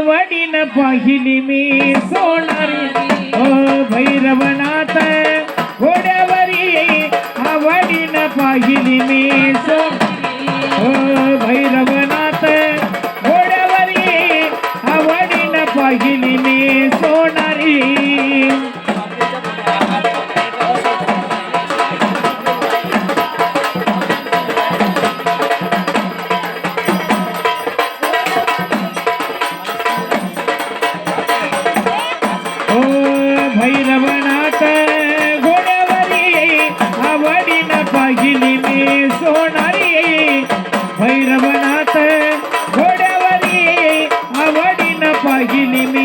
घोड्यावरी आवडीन पाहिली मी सोनारी ओ भैरवनाथ घोड्यावरी आवडीन पाहिली मी सो ओ भैरवनाथ घोड्यावरी आवडीन पाहिली भैरवनाथ घोड्यावरी आवडीन पाहिली मी सोनारी. भैरवनाथ घोड्यावरी आवडीन पाहिली मी